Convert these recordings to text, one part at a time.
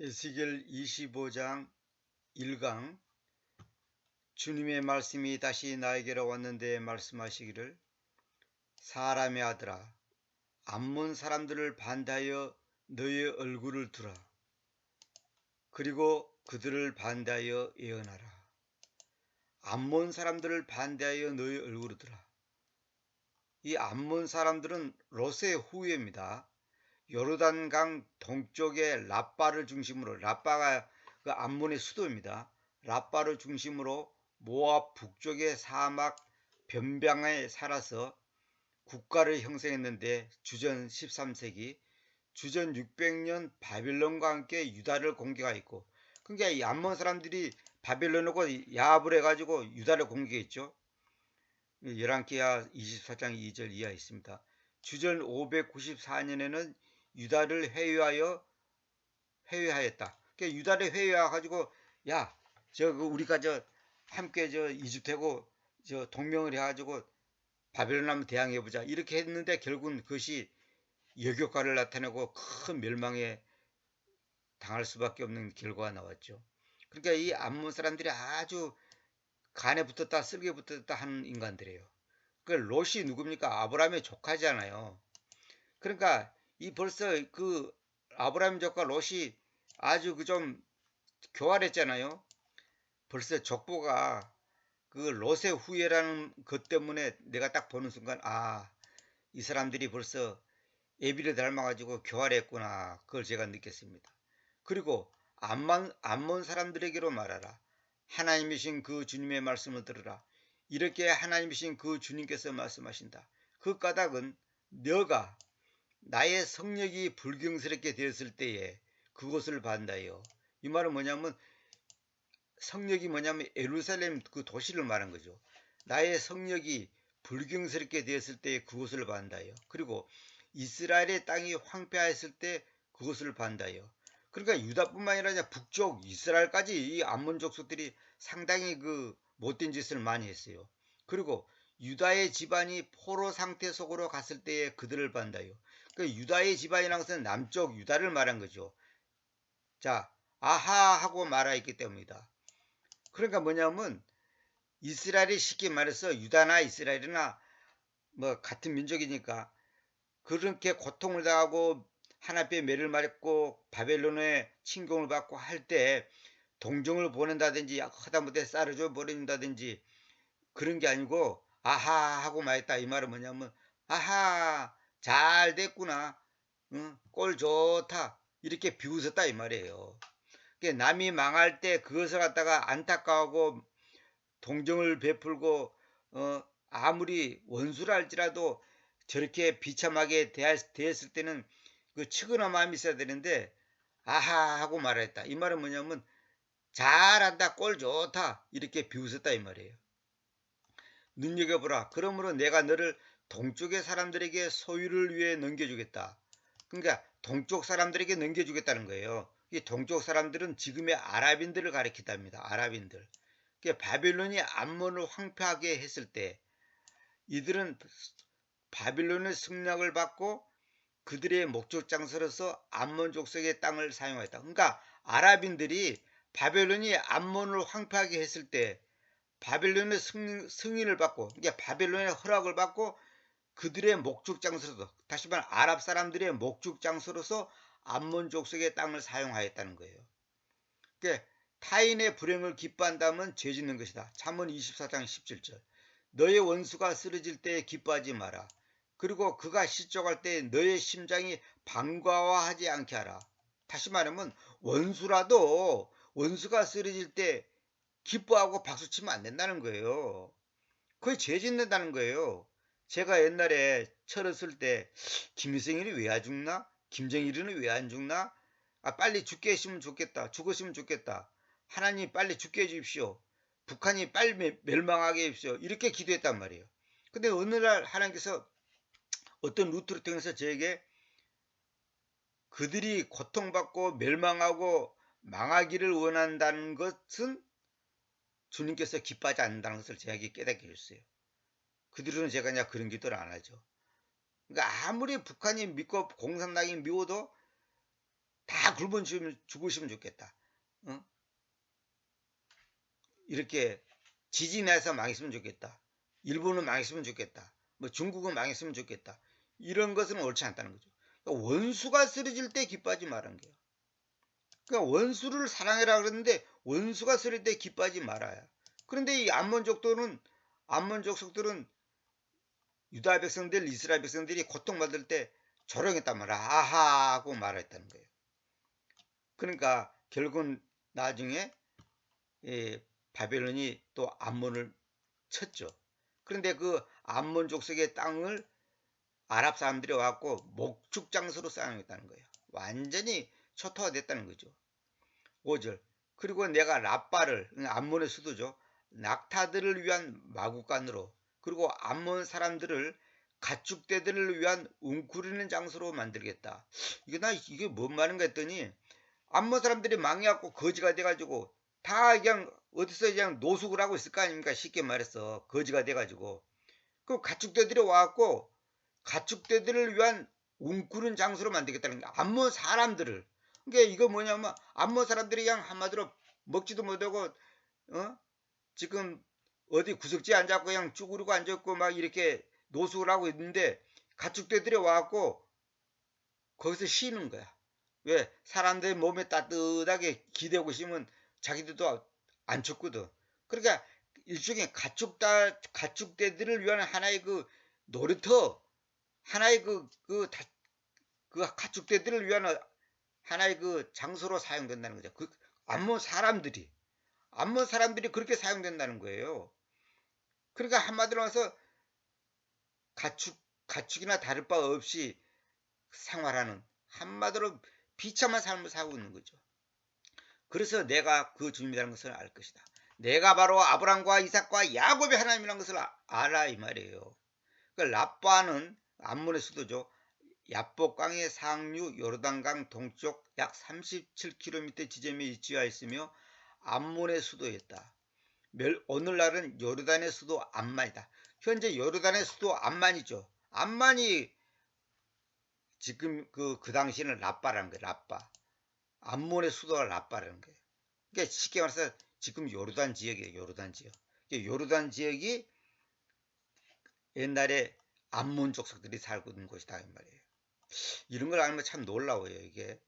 에스겔 25장 1강. 주님의 말씀이 다시 나에게로 왔는데 말씀하시기를 사람의 아들아 암몬 사람들을 반대하여 너의 얼굴을 두라. 그리고 그들을 반대하여 예언하라. 암몬 사람들을 반대하여 너의 얼굴을 두라. 이 암몬 사람들은 롯의 후예입니다. 요르단강 동쪽의 라빠를 중심으로 라빠가 그 암몬의 수도입니다. 라빠를 중심으로 모압 북쪽의 사막 변방에 살아서 국가를 형성했는데 주전 13세기 주전 600년 바빌론과 함께 유다를 공격하였고 그러니까 이 암몬 사람들이 바빌론하고 야합을 해가지고 유다를 공격했죠. 열왕기하 24장 2절 이하 있습니다. 주전 594년에는 유다를 회유하여 회유하였다. 그러니까 유다를 회유해 가지고 야, 저그 우리가 저 함께 저 이집트하고 저 동명을 해 가지고 바벨론 한번 대항해 보자. 이렇게 했는데 결국은 그것이 역효과를 나타내고 큰 멸망에 당할 수밖에 없는 결과가 나왔죠. 그러니까 이 암몬 사람들이 아주 간에 붙었다 쓸개 붙었다 하는 인간들이에요. 그 롯이 누굽니까? 아브라함의 조카잖아요. 그러니까 이 벌써 그 아브라함 조카 롯이 아주 그 좀 교활했잖아요. 벌써 족보가 그 롯의 후예라는 것 때문에 내가 딱 보는 순간 아 이 사람들이 벌써 예비를 닮아가지고 교활했구나 그걸 제가 느꼈습니다. 그리고 암만, 암몬 사람들에게로 말하라. 하나님이신 그 주님의 말씀을 들으라. 이렇게 하나님이신 그 주님께서 말씀하신다. 그 까닭은 너가 나의 성력이 불경스럽게 되었을 때에 그것을 반다요. 이 말은 뭐냐면 성력이 뭐냐면 에루살렘 그 도시를 말한 거죠. 나의 성력이 불경스럽게 되었을 때에 그것을 반다요. 그리고 이스라엘의 땅이 황폐하였을 때 그것을 반다요. 그러니까 유다뿐만 아니라 북쪽 이스라엘까지 이 암몬 족속들이 상당히 그 못된 짓을 많이 했어요. 그리고 유다의 집안이 포로 상태 속으로 갔을 때에 그들을 반다요. 그 유다의 집안이라는 것은 남쪽 유다를 말한 거죠. 자, 아하 하고 말하였기 때문이다. 그러니까 뭐냐면 이스라엘이 쉽게 말해서 유다나 이스라엘이나 뭐 같은 민족이니까 그렇게 고통을 당하고 하나님의 매를 맞고 바벨론의 침공을 받고 할 때 동정을 보낸다든지 하다못해 쌀을 줘 버린다든지 그런 게 아니고 아하 하고 말했다 이 말은 뭐냐면 아하 잘 됐구나 응? 꼴 좋다 이렇게 비웃었다 이 말이에요 그러니까 남이 망할 때 그것을 갖다가 안타까워하고 동정을 베풀고 어, 아무리 원수라 할지라도 저렇게 비참하게 대했을 때는 그 측은한 마음이 있어야 되는데 아하 하고 말했다. 이 말은 뭐냐면 잘한다 꼴 좋다 이렇게 비웃었다 이 말이에요. 눈여겨보라. 그러므로 내가 너를 동쪽의 사람들에게 소유를 위해 넘겨주겠다. 그러니까 동쪽 사람들에게 넘겨주겠다는 거예요. 이 동쪽 사람들은 지금의 아랍인들을 가리킨답니다. 아랍인들. 그러니까 바빌론이 암몬을 황폐하게 했을 때 이들은 바빌론의 승낙을 받고 그들의 목적 장소로서 암몬 족속의 땅을 사용했다. 그러니까 아랍인들이 바벨론이 암몬을 황폐하게 했을 때 바벨론의 승인, 을 받고 그러니까 바벨론의 허락을 받고 그들의 목적 장소로서 다시 말해 아랍 사람들의 목적 장소로서 암몬 족속의 땅을 사용하였다는 거예요. 그러니까 타인의 불행을 기뻐한다면 죄 짓는 것이다. 잠언 24장 17절. 너의 원수가 쓰러질 때 기뻐하지 마라. 그리고 그가 시적할 때 너의 심장이 방과화하지 않게 하라. 다시 말하면 원수라도 원수가 쓰러질 때 기뻐하고 박수치면 안 된다는 거예요. 그게 죄 짓는다는 거예요. 제가 옛날에 철었을 때 김일성이 왜 안 죽나? 김정일은 왜안 죽나? 아 빨리 죽게 했으면 좋겠다. 죽었으면 좋겠다. 하나님 빨리 죽게 해주십시오. 북한이 빨리 멸망하게 해주십시오. 이렇게 기도했단 말이에요. 근데 어느 날 하나님께서 어떤 루트를 통해서 저에게 그들이 고통받고 멸망하고 망하기를 원한다는 것은 주님께서 기뻐하지 않는다는 것을 제에게 깨닫게 해줬어요. 그들은 제가 그냥 그런 기도를 안 하죠. 그러니까 아무리 북한이 믿고 공산당이 미워도 다 굶어 죽으시면 좋겠다. 어? 이렇게 지진해서 망했으면 좋겠다. 일본은 망했으면 좋겠다. 뭐 중국은 망했으면 좋겠다. 이런 것은 옳지 않다는 거죠. 그러니까 원수가 쓰러질 때 기뻐하지 말은 거예요. 그러니까 원수를 사랑해라 그랬는데 원수가 쓰러질 때 기뻐하지 말아야. 그런데 이 암몬족들은 암몬족속들은 유다 백성들, 이스라엘 백성들이 고통받을 때 조롱했단 말이야. 아하 하고 말했다는 거예요. 그러니까 결국은 나중에 예, 바벨론이 또 암몬을 쳤죠. 그런데 그 암몬 족속의 땅을 아랍 사람들이 와갖고 목축 장소로 사용했다는 거예요. 완전히 초토화 됐다는 거죠. 5절 그리고 내가 라빠를 암몬의 수도죠. 낙타들을 위한 마구간으로 그리고 암몬 사람들을 가축대들을 위한 웅크리는 장소로 만들겠다. 이게 나 이게 뭔 말인가 했더니 암몬 사람들이 망해갖고 거지가 돼가지고 다 그냥 어디서 그냥 노숙을 하고 있을 거 아닙니까? 쉽게 말해서 거지가 돼가지고 그 가축대들이 와갖고 가축대들을 위한 웅크는 장소로 만들겠다는 게 암몬 사람들을 그러니까 이거 뭐냐면 암몬 사람들이 그냥 한마디로 먹지도 못하고 어 지금 어디 구석지에 앉았고 그냥 쭈그리고 앉았고 막 이렇게 노숙을 하고 있는데 가축대들이 와갖고 거기서 쉬는 거야. 왜 사람들 몸에 따뜻하게 기대고 있으면 자기들도 안 춥거든. 그러니까 일종의 가축다 가축대들을 위한 하나의 그 놀이터, 하나의 그그그 가축대들을 위한 하나의 그 장소로 사용된다는 거죠. 그 암몬 사람들이 암몬 사람들이 그렇게 사용된다는 거예요. 그러니까 한마디로 해서 가축 가축이나 다를 바 없이 생활하는 한마디로 비참한 삶을 살고 있는 거죠. 그래서 내가 그 주님이라는 것을 알 것이다. 내가 바로 아브람과 이삭과 야곱의 하나님이라는 것을 아, 알아 이 말이에요. 그 라빠는 암몬의 수도죠. 야복강의 상류 요르단강 동쪽 약 37km 지점에 위치하여 있으며 암몬의 수도였다. 오늘날은 요르단의 수도 암만이다. 현재 요르단의 수도 암만이죠. 암만이 지금 그, 그 당시에는 라빠라는 거예요. 라빠. 암몬의 수도가 라빠라는 거예요. 그러니까 쉽게 말해서 지금 요르단 지역이에요. 요르단 지역. 요르단 지역이 옛날에 암몬 족속들이 살고 있는 곳이다 이 말이에요. 이런 걸 알면 참 놀라워요 이게.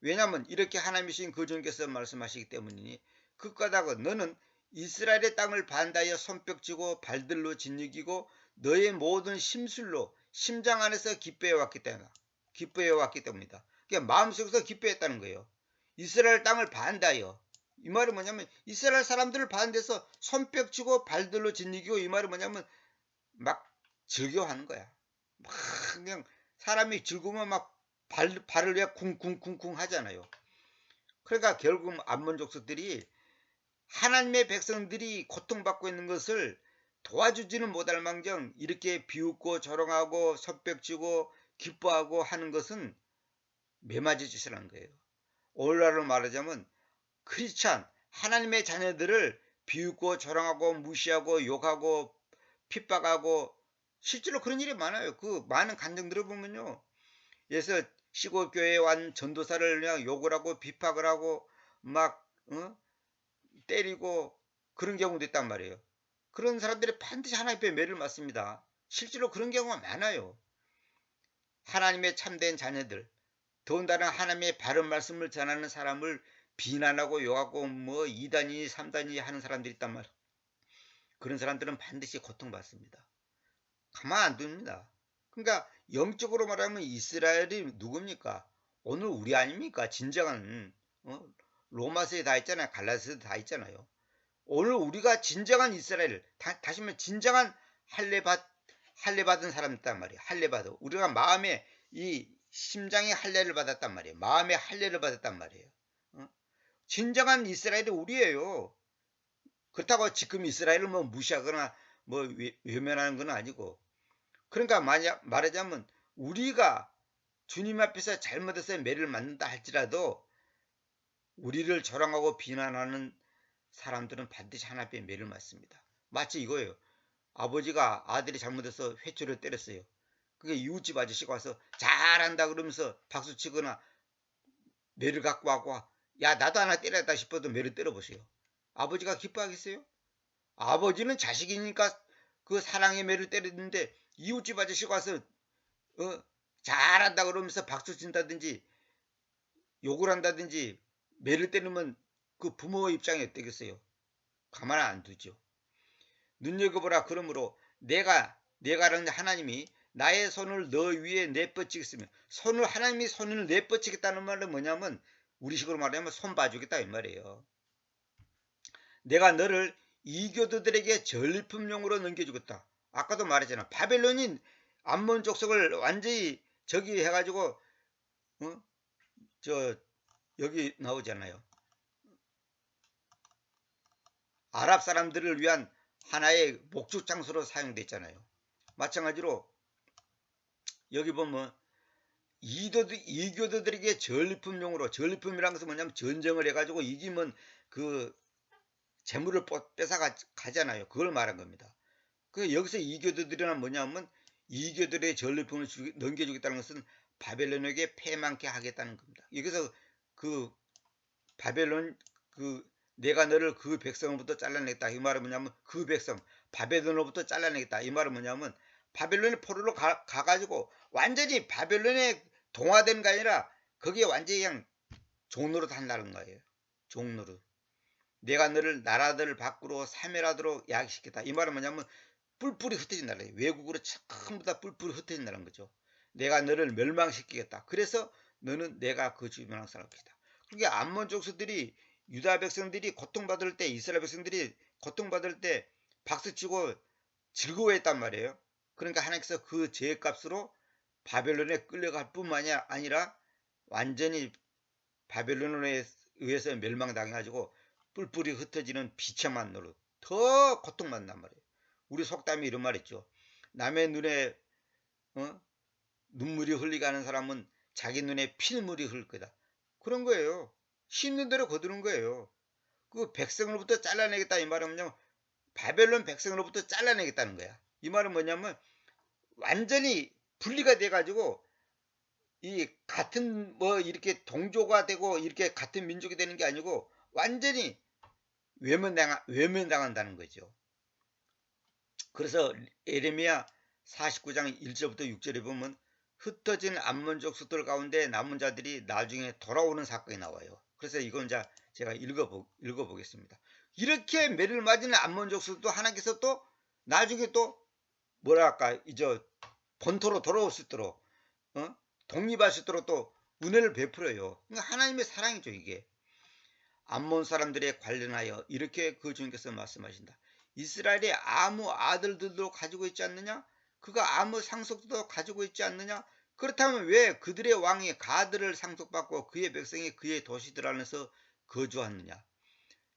왜냐하면 이렇게 하나님이신 그 주님께서 말씀하시기 때문이니 그까다가 너는 이스라엘의 땅을 반다하여 손뼉치고 발들로 진흙이고 너의 모든 심술로 심장 안에서 기뻐해 왔기 때문에 기뻐해 왔기 때문이다. 그러니까 마음속에서 기뻐했다는 거예요. 이스라엘 땅을 반다하여 이 말이 뭐냐면 이스라엘 사람들을 반대해서 손뼉치고 발들로 진이기고 이 말이 뭐냐면 막 즐겨하는 거야. 막 그냥 사람이 즐거우면 막 발, 발을 왜 쿵쿵쿵쿵 하잖아요. 그러니까 결국 암몬 족속들이 하나님의 백성들이 고통받고 있는 것을 도와주지는 못할 망정 이렇게 비웃고 조롱하고 손뼉치고 기뻐하고 하는 것은 매맞이 짓을 한 거예요. 오늘날로 말하자면 크리스찬 하나님의 자녀들을 비웃고 조롱하고 무시하고 욕하고 핍박하고 실제로 그런 일이 많아요. 그 많은 간증들을 보면요. 그래서 시골 교회에 완 전도사를 그냥 욕을 하고 비박을 하고 막 어? 때리고 그런 경우도 있단 말이에요. 그런 사람들이 반드시 하나님의 매를 맞습니다. 실제로 그런 경우가 많아요. 하나님의 참된 자녀들, 더군다나 하나님의 바른 말씀을 전하는 사람을 비난하고 욕하고 뭐 2단이 3단이 하는 사람들이 있단 말이에요. 그런 사람들은 반드시 고통받습니다. 가만 안 둡니다. 그러니까 영적으로 말하면 이스라엘이 누굽니까? 오늘 우리 아닙니까? 진정한 어? 로마서에 다 있잖아요. 갈라스에도 다 있잖아요. 오늘 우리가 진정한 이스라엘, 다, 시 말하면 진정한 할례 받 할례 받은 사람이단 말이에요. 할례 받아. 우리가 마음에 이 심장의 할례를 받았단 말이에요. 마음의 할례를 받았단 말이에요. 어? 진정한 이스라엘이 우리예요. 그렇다고 지금 이스라엘을 뭐 무시하거나 뭐 외면하는 건 아니고. 그러니까 만약 말하자면 우리가 주님 앞에서 잘못해서 매를 맞는다 할지라도 우리를 조롱하고 비난하는 사람들은 반드시 하나님의 매를 맞습니다. 마치 이거예요. 아버지가 아들이 잘못해서 회초를 때렸어요. 그게 이웃집 아저씨가 와서 잘한다 그러면서 박수 치거나 매를 갖고 와고 야 나도 하나 때렸다 싶어도 매를 때려보세요. 아버지가 기뻐하겠어요? 아버지는 자식이니까 그 사랑의 매를 때리는데 이웃집 아저씨가 와서 어 잘한다 그러면서 박수 친다든지 욕을 한다든지 매를 때리면 그 부모의 입장이 어떻겠어요? 가만 안 두죠. 눈여겨보라 그러므로 내가 내가라는 하나님이 나의 손을 너 위에 내뻗치겠으면 손을 하나님이 손을 내뻗치겠다는 말은 뭐냐면 우리식으로 말하면 손 봐주겠다 이 말이에요. 내가 너를 이교도들에게 전리품용으로 넘겨주겠다. 아까도 말했잖아. 바벨론인 암몬 족속을 완전히 저기 해가지고 어? 저 여기 나오잖아요. 아랍 사람들을 위한 하나의 목축 장소로 사용됐잖아요. 마찬가지로 여기 보면 이도들, 이교도들에게 전리품용으로 전리품이라는 것은 뭐냐면 전쟁을 해가지고 이기면 그 재물을 뺏어 가잖아요. 그걸 말한 겁니다. 그 여기서 이교도들이란 뭐냐면 이교들의 전리품을 주, 넘겨주겠다는 것은 바벨론에게 패망케 하겠다는 겁니다. 여기서 그 바벨론 그 내가 너를 그 백성으로부터 잘라내겠다. 이 말은 뭐냐면 그 백성 바벨론으로부터 잘라내겠다. 이 말은 뭐냐면 바벨론의 포로로 가, 가지고 완전히 바벨론에 동화된 게 아니라 거기에 완전히 그냥 종로로 한다는 거예요. 종로로. 내가 너를 나라들 밖으로 사멸하도록 야기시켰다. 이 말은 뭐냐면 뿔뿔이 흩어진다는 거예요. 외국으로 전부 다 뿔뿔이 흩어진다는 거죠. 내가 너를 멸망시키겠다. 그래서 너는 내가 그 주변을 살할 것이다. 그게 암몬 족수들이 유다 백성들이 고통받을 때 이스라엘 백성들이 고통받을 때 박수치고 즐거워했단 말이에요. 그러니까 하나님께서 그 죄값으로 바벨론에 끌려갈 뿐만이 아니라 완전히 바벨론에 의해서 멸망당해가지고 뿔뿔이 흩어지는 비참한 노릇 더 고통받는단 말이에요. 우리 속담이 이런 말 있죠. 남의 눈에 어? 눈물이 흘리가는 사람은 자기 눈에 필물이 흘릴 거다. 그런 거예요. 심는 대로 거두는 거예요. 그 백성으로부터 잘라내겠다 이 말은 뭐냐면 바벨론 백성으로부터 잘라내겠다는 거야. 이 말은 뭐냐면 완전히 분리가 돼 가지고 이 같은 뭐 이렇게 동조가 되고 이렇게 같은 민족이 되는 게 아니고 완전히 외면당 외면당한다는 거죠. 그래서 에레미야 49장 1절부터 6절에 보면 흩어진 암몬족 수들 가운데 남은 자들이 나중에 돌아오는 사건이 나와요. 그래서 이건 자 제가 읽어보, 읽어보겠습니다. 이렇게 매를 맞은 암몬족 수도 하나님께서 또 나중에 또 뭐랄까 이제 본토로 돌아올 수 있도록 어? 독립할 수 있도록 또 은혜를 베풀어요. 그러니까 하나님의 사랑이죠 이게. 암몬 사람들에 관련하여 이렇게 그 주님께서 말씀하신다. 이스라엘의 아무 아들들도 가지고 있지 않느냐? 그가 아무 상속도 가지고 있지 않느냐? 그렇다면 왜 그들의 왕이 가드를 상속받고 그의 백성이 그의 도시들 안에서 거주하느냐?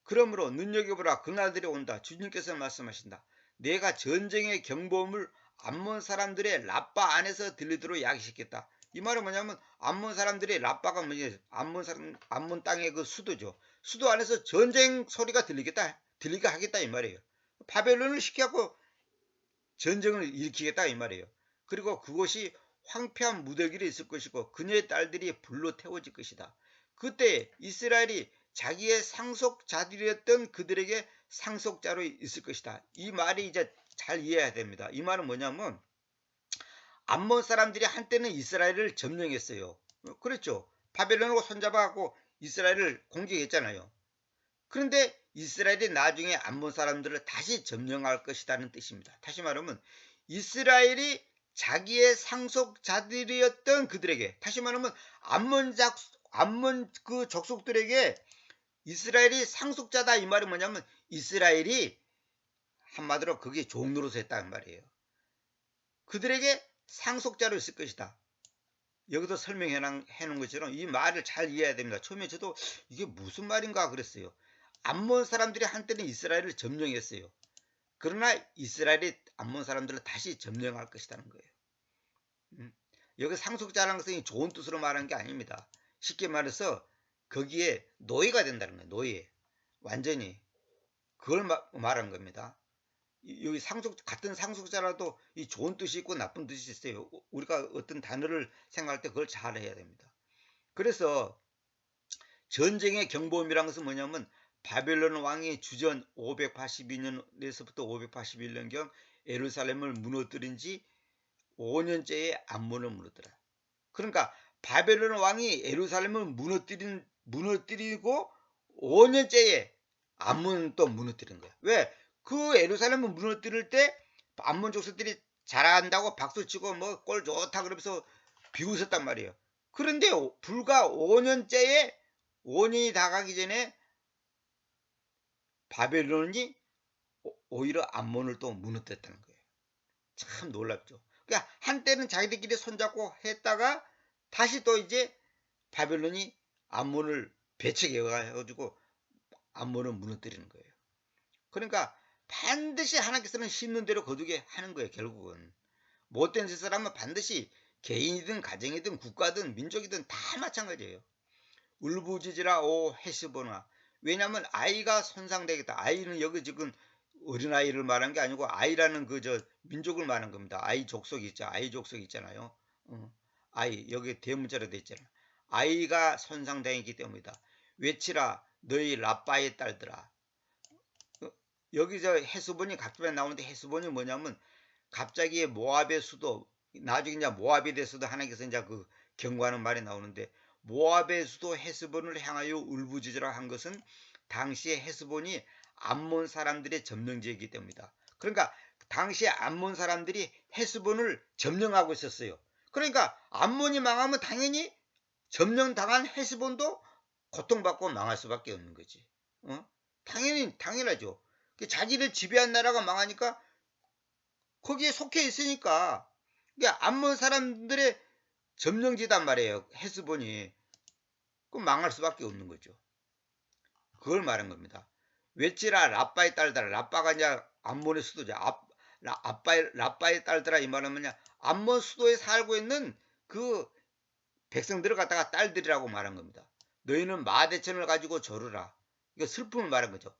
그러므로 눈여겨보라 그날들이 온다. 주님께서 말씀하신다. 내가 전쟁의 경보음을 암몬 사람들의 라빠 안에서 들리도록 야기시켰다. 이 말은 뭐냐면 암몬 사람들의 라빠가 뭐냐? 암몬 사람 암몬 땅의 그 수도죠. 수도 안에서 전쟁 소리가 들리겠다. 들리게 하겠다 이 말이에요. 바벨론을 시켜갖고 전쟁을 일으키겠다 이 말이에요. 그리고 그곳이 황폐한 무더기를 있을 것이고 그녀의 딸들이 불로 태워질 것이다. 그때 이스라엘이 자기의 상속자들이었던 그들에게 상속자로 있을 것이다. 이 말이 이제 잘 이해해야 됩니다. 이 말은 뭐냐면 암몬 사람들이 한때는 이스라엘을 점령했어요. 그렇죠. 바벨론하고 손잡아갖고 이스라엘을 공격했잖아요. 그런데 이스라엘이 나중에 암몬 사람들을 다시 점령할 것이라는 뜻입니다. 다시 말하면 이스라엘이 자기의 상속자들이었던 그들에게 다시 말하면 암몬 작 암몬 그 족속들에게 이스라엘이 상속자다 이 말은 뭐냐면 이스라엘이 한마디로 그게 종로로서 했다는 말이에요. 그들에게 상속자로 있을 것이다. 여기서 설명해 놓은 것처럼 이 말을 잘 이해해야 됩니다. 처음에 저도 이게 무슨 말인가 그랬어요. 암몬 사람들이 한때는 이스라엘을 점령했어요. 그러나 이스라엘이 암몬 사람들을 다시 점령할 것이라는 거예요. 음. 여기 상속자라는 것은 좋은 뜻으로 말한 게 아닙니다. 쉽게 말해서 거기에 노예가 된다는 거예요. 노예. 완전히 그걸 마, 말한 겁니다. 여기 상속 같은 상속자라도 이 좋은 뜻이 있고 나쁜 뜻이 있어요. 우리가 어떤 단어를 생각할 때 그걸 잘 해야 됩니다. 그래서 전쟁의 경보음이란 것은 뭐냐면 바벨론 왕이 주전 582년에서부터 581년경 예루살렘을 무너뜨린 지 5년째에 암몬을 무너뜨려. 그러니까 바벨론 왕이 예루살렘을 무너뜨린 무너뜨리고 5년째에 암몬은 또 무너뜨린 거야. 왜? 그 예루살렘을 무너뜨릴 때 암몬 족속들이 잘한다고 박수 치고 뭐꼴 좋다 그러면서 비웃었단 말이에요. 그런데 오- 불과 5년째에 5년이 다 가기 전에 바벨론이 오- 오히려 암몬을 또 무너뜨렸다는 거예요. 참 놀랍죠. 그러니까 한때는 자기들끼리 손잡고 했다가 다시 또 이제 바벨론이 암몬을 배척해 가지고 암몬을 무너뜨리는 거예요. 그러니까 반드시 하나님께서는 심는 대로 거두게 하는 거예요. 결국은 못된 하면 반드시 개인이든 가정이든 국가든 민족이든 다 마찬가지예요. 울부짖으라 오 헤스보나 왜냐하면 아이가 손상되겠다. 아이는 여기 지금 어린아이를 말한 게 아니고 아이라는 그 저 민족을 말한 겁니다. 아이 족속이 있죠. 아이 족속이 있잖아요. 어, 아이 여기 대문자로 돼 있잖아요. 아이가 손상되기 때문이다. 외치라 너희 라빠의 딸들아. 어, 여기 저 헤스본이 갑자기 나오는데 헤스본이 뭐냐면 갑자기 모압의 수도 나중에 이제 모압에 대해서도 하나님께서 이제 그 경고하는 말이 나오는데 모압의 수도 헤스본을 향하여 울부짖으라 한 것은 당시에 헤스본이 암몬 사람들의 점령지이기 때문이다. 그러니까 당시에 암몬 사람들이 헤스본을 점령하고 있었어요. 그러니까 암몬이 망하면 당연히 점령당한 헤스본도 고통받고 망할 수밖에 없는 거지. 어? 당연히 당연하죠. 그 자기를 지배한 나라가 망하니까 거기에 속해 있으니까 이게 암몬 사람들의 점령지단 말이에요. 헤스본이 그럼 망할 수밖에 없는 거죠. 그걸 말한 겁니다. 외치라 라빠의 딸들아 라빠가 이제 암몬의 수도죠. 아, 라, 아빠의 라빠의 딸들아 이 말은 뭐냐 암몬 수도에 살고 있는 그 백성들을 갖다가 딸들이라고 말한 겁니다. 너희는 마대천을 가지고 조르라. 이거 슬픔을 말한 거죠.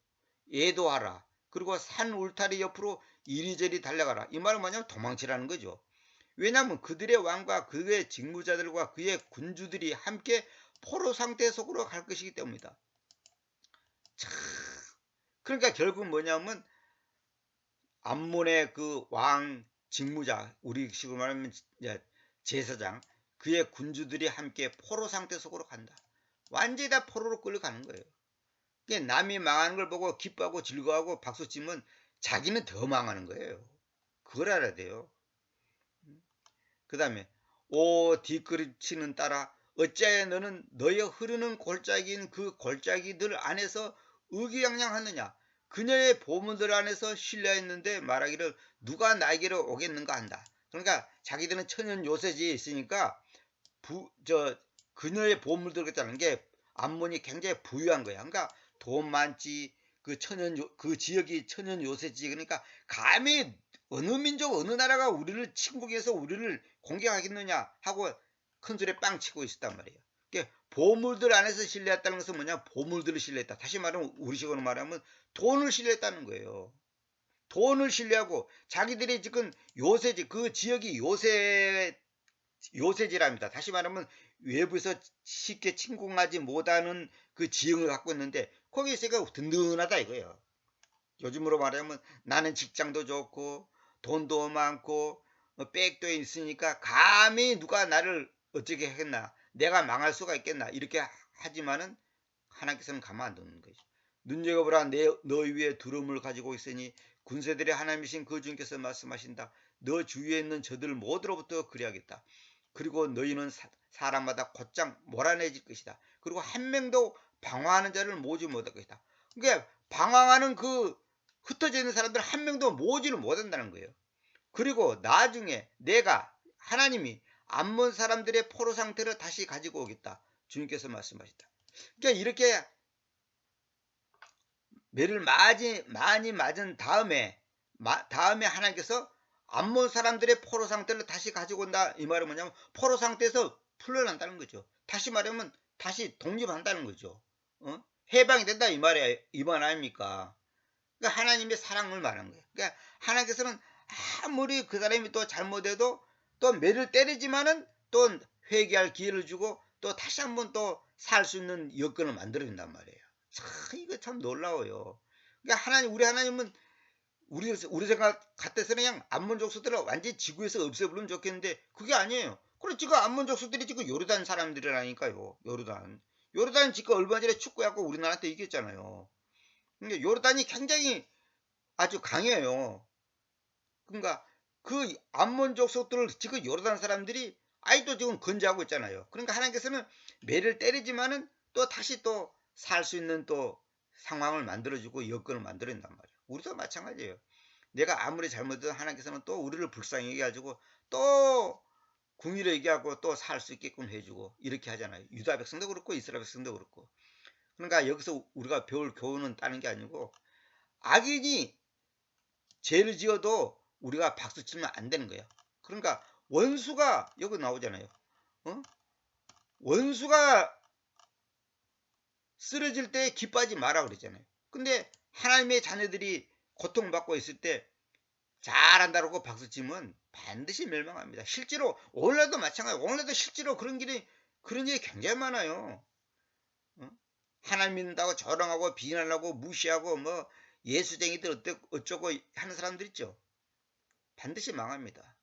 예도하라. 그리고 산 울타리 옆으로 이리저리 달려가라. 이 말은 뭐냐면 도망치라는 거죠. 왜냐하면 그들의 왕과 그의 직무자들과 그의 군주들이 함께 포로 상태 속으로 갈 것이기 때문이다. 참. 그러니까 결국 뭐냐면 암몬의 그 왕 직무자 우리 식으로 말하면 이제 제사장 그의 군주들이 함께 포로 상태 속으로 간다. 완전히 다 포로로 끌려가는 거예요. 남이 망하는 걸 보고 기뻐하고 즐거워하고 박수 치면 자기는 더 망하는 거예요. 그걸 알아야 돼요. 그 다음에 오 뒷그릇치는 따라 어찌하여 너는 너의 흐르는 골짜기인 그 골짜기들 안에서 의기양양하느냐 그녀의 보문들 안에서 신뢰했는데 말하기를 누가 나에게로 오겠는가 한다 그러니까 자기들은 천연 요새지에 있으니까 부, 저 그녀의 보물들 같다는 게 암몬이 굉장히 부유한 거야 그러니까 돈 많지 그 천연 요, 그 지역이 천연 요새지 그러니까 감히 어느 민족 어느 나라가 우리를 침국해서 우리를 공격하겠느냐 하고 큰 소리에 빵 치고 있었단 말이에요. 그게 보물들 안에서 신뢰했다는 것은 뭐냐? 보물들을 신뢰했다. 다시 말하면 우리식으로 말하면 돈을 신뢰했다는 거예요. 돈을 신뢰하고 자기들이 지금 요새지 그 지역이 요새 요새지랍니다. 다시 말하면 외부에서 쉽게 침공하지 못하는 그 지형을 갖고 있는데 거기 있으니까 든든하다 이거예요. 요즘으로 말하면 나는 직장도 좋고 돈도 많고 어, 백도 있으니까 감히 누가 나를 어떻게 하겠나 내가 망할 수가 있겠나 이렇게 하지만은 하나님께서는 가만 안 두는 거죠. 눈여겨보라 내 너희 위에 두려움을 가지고 있으니 군세들의 하나님이신 그 주님께서 말씀하신다. 너 주위에 있는 저들 모두로부터 그리하겠다. 그리고 너희는 사, 사람마다 곧장 몰아내질 것이다. 그리고 한 명도 방황하는 자를 모지 못할 것이다. 그러니까 방황하는 그 흩어져 있는 사람들 한 명도 모지를 못한다는 거예요. 그리고 나중에 내가 하나님이 암몬 사람들의 포로 상태를 다시 가지고 오겠다. 주님께서 말씀하셨다. 그러니까 이렇게 매를 많이 많이 맞은 다음에 마, 다음에 하나님께서 암몬 사람들의 포로 상태를 다시 가지고 온다. 이 말은 뭐냐면 포로 상태에서 풀려난다는 거죠. 다시 말하면 다시 독립한다는 거죠. 어? 해방이 된다 이 말이야 이 말 아닙니까? 그러니까 하나님의 사랑을 말한 거예요. 그러니까 하나님께서는 아무리 그 사람이 또 잘못해도 또 매를 때리지만은 또 회개할 기회를 주고 또 다시 한번 또 살 수 있는 여건을 만들어 준단 말이에요. 참 이거 참 놀라워요. 그러니까 하나님 우리 하나님은 우리 우리 생각 같아서는 그냥 암몬 족속들을 완전히 지구에서 없애버리면 좋겠는데 그게 아니에요. 그래 지금 암몬 족속들이 지금 요르단 사람들이라니까요. 요르단. 요르단 지금 얼마 전에 축구하고 우리나라한테 이겼잖아요. 그러니까 요르단이 굉장히 아주 강해요. 그러니까 그 암몬 족 속들을 지금 요르단 사람들이 아이도 지금 건재하고 있잖아요. 그러니까 하나님께서는 매를 때리지만은 또 다시 또 살 수 있는 또 상황을 만들어주고 여건을 만들어낸단 말이에요. 우리도 마찬가지예요. 내가 아무리 잘못해도 하나님께서는 또 우리를 불쌍히 여겨가지고 또 궁의를 얘기하고 또 살 수 있게끔 해주고 이렇게 하잖아요. 유다 백성도 그렇고 이스라엘 백성도 그렇고. 그러니까 여기서 우리가 배울 교훈은 따는 게 아니고 악인이 죄를 지어도 우리가 박수 치면 안 되는 거예요. 그러니까 원수가 여기 나오잖아요. 어? 원수가 쓰러질 때 기뻐하지 마라 그랬잖아요. 근데 하나님의 자녀들이 고통받고 있을 때 잘한다고 박수 치면 반드시 멸망합니다. 실제로 오늘날도 마찬가지. 오늘날도 실제로 그런 길이 그런 일이 굉장히 많아요. 어? 하나님 믿는다고 저랑하고 비난하고 무시하고 뭐 예수쟁이들 어쩌고 하는 사람들 있죠. 반드시 망합니다.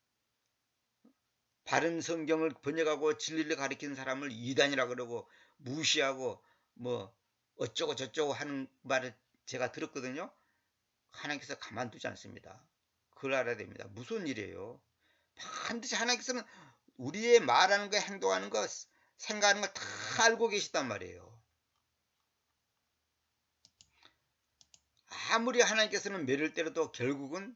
바른 성경을 번역하고 진리를 가리키는 사람을 이단이라 그러고 무시하고 뭐 어쩌고 저쩌고 하는 말을 제가 들었거든요. 하나님께서 가만두지 않습니다. 그걸 알아야 됩니다. 무슨 일이에요? 반드시 하나님께서는 우리의 말하는 거, 행동하는 거, 생각하는 걸 다 알고 계시단 말이에요. 아무리 하나님께서는 매를 때려도 결국은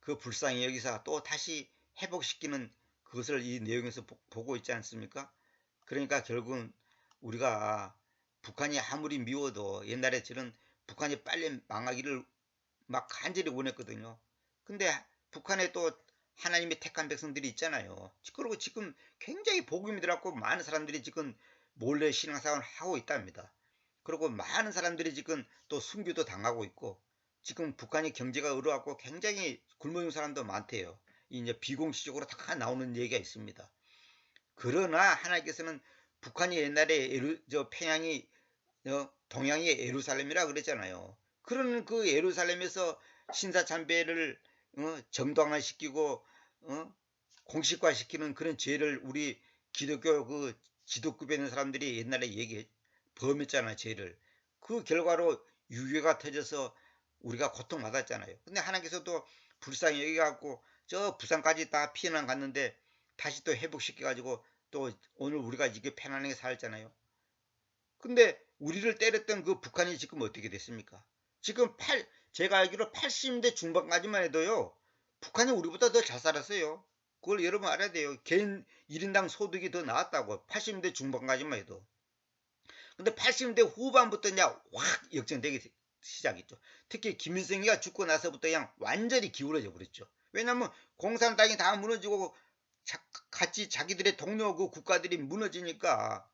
그 불쌍히 여기서 또 다시 회복시키는 그것을 이 내용에서 보고 있지 않습니까? 그러니까 결국은 우리가 북한이 아무리 미워도 옛날에 저는 북한이 빨리 망하기를 막 간절히 원했거든요. 근데 북한에 또 하나님의 택한 백성들이 있잖아요. 그리고 지금 굉장히 복음이 들었고 많은 사람들이 지금 몰래 신앙생활을 하고 있답니다. 그리고 많은 사람들이 지금 또 순교도 당하고 있고 지금 북한이 경제가 어려웠고 굉장히 굶어 있는 사람도 많대요. 이제 비공식적으로 다 나오는 얘기가 있습니다. 그러나 하나님께서는 북한이 옛날에 에루, 저 평양이 어, 동양의 예루살렘이라 그랬잖아요. 그런 그 예루살렘에서 신사 참배를 어, 정당화시키고 어, 공식화시키는 그런 죄를 우리 기독교 그 지도급에 있는 사람들이 옛날에 얘기 범했잖아요 죄를 그 결과로 유괴가 터져서 우리가 고통받았잖아요. 근데 하나님께서도 불쌍히 여기갖고 저 부산까지 다 피난 갔는데 다시 또 회복시켜 가지고 또 오늘 우리가 이게 편안하게 살잖아요. 근데 우리를 때렸던 그 북한이 지금 어떻게 됐습니까? 지금 8, 제가 알기로 80대 중반까지만 해도요. 북한이 우리보다 더 잘 살았어요. 그걸 여러분 알아야 돼요. 개인 1인당 소득이 더 나았다고. 80대 중반까지만 해도. 근데 80대 후반부터 그냥 확 역전되기 시작했죠. 특히 김일성이가 죽고 나서부터 그냥 완전히 기울어져 버렸죠. 왜냐면 공산당이 다 무너지고 같이 자기들의 동료 그 국가들이 무너지니까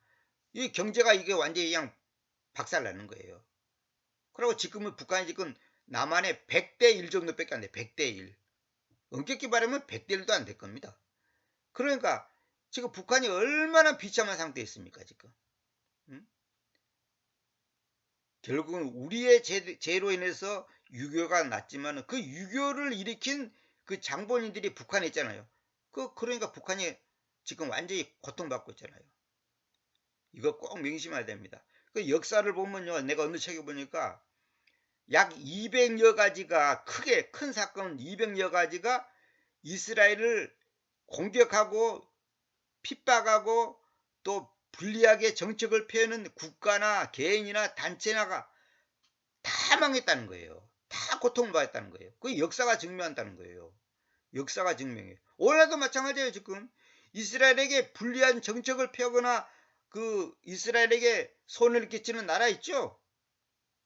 이 경제가 이게 완전히 그냥 박살나는 거예요. 그리고 지금은 북한이 지금 남한의 100대 1 정도밖에 안 돼. 100대 1. 엄격히 말하면 100대 1도 안 될 겁니다. 그러니까 지금 북한이 얼마나 비참한 상태에 있습니까, 지금. 응? 결국은 우리의 죄, 죄로 인해서 유교가 났지만 그 유교를 일으킨 그 장본인들이 북한에 있잖아요. 그 그러니까 북한이 지금 완전히 고통받고 있잖아요. 이거 꼭 명심해야 됩니다. 그 역사를 보면요. 내가 어느 책에 보니까 약 200여 가지가 크게 큰 사건 200여 가지가 이스라엘을 공격하고 핍박하고 또 불리하게 정책을 펴는 국가나 개인이나 단체나가 다 망했다는 거예요. 다 고통받았다는 거예요. 그 역사가 증명한다는 거예요. 역사가 증명해요. 오늘도 마찬가지예요. 지금 이스라엘에게 불리한 정책을 펴거나 그 이스라엘에게 손을 끼치는 나라 있죠?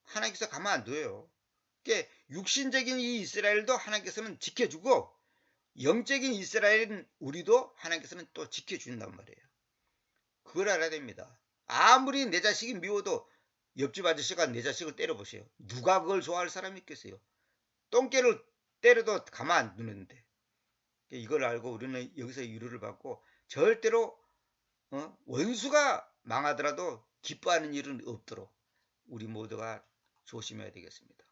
하나님께서 가만 안 둬요. 그러니까 육신적인 이 이스라엘도 하나님께서는 지켜주고 영적인 이스라엘은 우리도 하나님께서는 또 지켜준단 말이에요. 그걸 알아야 됩니다. 아무리 내 자식이 미워도 옆집 아저씨가 내 자식을 때려보세요. 누가 그걸 좋아할 사람이 있겠어요? 똥개를 때려도 가만 안 두는데. 이걸 알고 우리는 여기서 위로를 받고 절대로 어? 원수가 망하더라도 기뻐하는 일은 없도록 우리 모두가 조심해야 되겠습니다.